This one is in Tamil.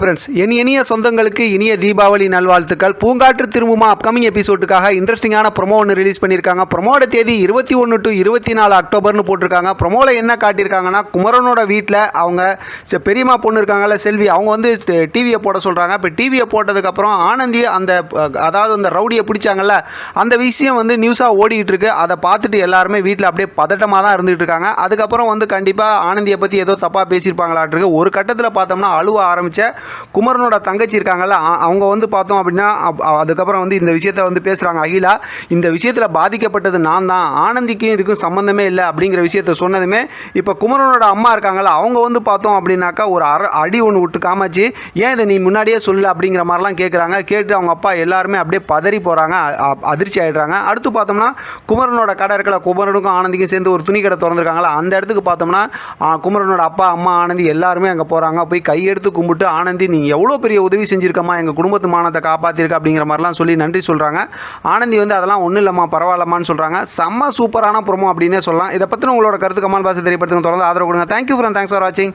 ஃப்ரெண்ட்ஸ் என் இனிய சொந்தங்களுக்கு இனிய தீபாவளி நல்வாழ்த்துக்கள். பூங்காற்று திரும்புமா அப்கமிங் எபிசோடுக்காக இன்ட்ரெஸ்டிங்கான ப்ரொமோ ஒன்று ரிலீஸ் பண்ணியிருக்காங்க. ப்ரொமோட தேதி இருபத்தி ஒன்று டு இருபத்தி நாலு அக்டோபர்னு போட்டிருக்காங்க. ப்ரொமோவில் என்ன காட்டியிருக்காங்கன்னா குமரனோட வீட்டில் அவங்க ச- பெரியம்மா பொண்ணு இருக்காங்கல்ல செல்வி அவங்க வந்து டிவியை போட சொல்கிறாங்க இப்போ டிவியை போட்டதுக்கப்புறம் ஆனந்தி அந்த அதாவது அந்த ரவுடியை பிடிச்சாங்கல்ல அந்த விஷயம் வந்து நியூஸாக ஓடிக்கிட்டு இருக்கு. அதை பார்த்துட்டு எல்லாருமே வீட்டில் அப்படியே பதட்டமாக தான் இருந்துகிட்டு இருக்காங்க. அதுக்கப்புறம் வந்து கண்டிப்பாக ஆனந்தியை பற்றி ஏதோ தப்பாக பேசியிருப்பாங்களாட்டிருக்கு ஒரு கட்டத்தில் பார்த்தோம்னா அழுவ ஆரம்பித்த குமரனோட தங்கச்சி இருக்காங்கல்ல அவங்க வந்து பார்த்தோம் அப்படின்னா அதுக்கப்புறம் வந்து இந்த விஷயத்த வந்து பேசுகிறாங்க அகிலா இந்த விஷயத்தில் பாதிக்கப்பட்டது நான் தான். ஆனந்திக்கும் இதுக்கும் சம்மந்தமே இல்லை அப்படிங்கிற விஷயத்த சொன்னதுமே இப்போ குமரனோட அம்மா இருக்காங்கல்ல அவங்க வந்து பார்த்தோம் அப்படின்னாக்கா ஒரு அர அடி ஒன்று விட்டு காமாச்சு ஏன் இதை நீ முன்னாடியே சொல்லு அப்படிங்கிற மாதிரிலாம் கேட்குறாங்க கேட்டு அவங்க அப்பா எல்லாருமே அப்படியே பதறி போகிறாங்க அதிர்ச்சி ஆயிடுறாங்க. அடுத்து பார்த்தோம்னா குமரனோட கடை இருக்கல குமரனுக்கும் ஆனந்திக்கும் சேர்ந்து ஒரு துணி கடை திறந்துருக்காங்களா அந்த இடத்துக்கு பார்த்தோம்னா குமரனோட அப்பா அம்மா ஆனந்தி எல்லாருமே அங்கே போகிறாங்க போய் கையெடுத்து கும்பிட்டு ஆனந்தி நீ எவ்வளோ பெரிய உதவி செஞ்சுருக்கம்மா? எங்கள் குடும்பத்து மானத்தை காப்பாற்றிருக்க அப்படிங்கிற மாதிரிலாம் சொல்லி நன்றி சொல்கிறாங்க ஆனந்தி வந்து அதெல்லாம் ஒன்றும் இல்லைம்மா பரவாயில்லம்மான்னு சொல்கிறாங்க செம்ம சூப்பரான ப்ரோமோ அப்படின்னே சொல்லலாம். இதை பற்றின உங்களோட கருத்து கமல் பாச தெரியப்படுத்துங்க. தொடர்ந்து ஆதரவு கொடுங்க. தேங்க்யூ ஃப்ரெண்ட் தேங்க்ஸ் ஃபார் வாட்சிங்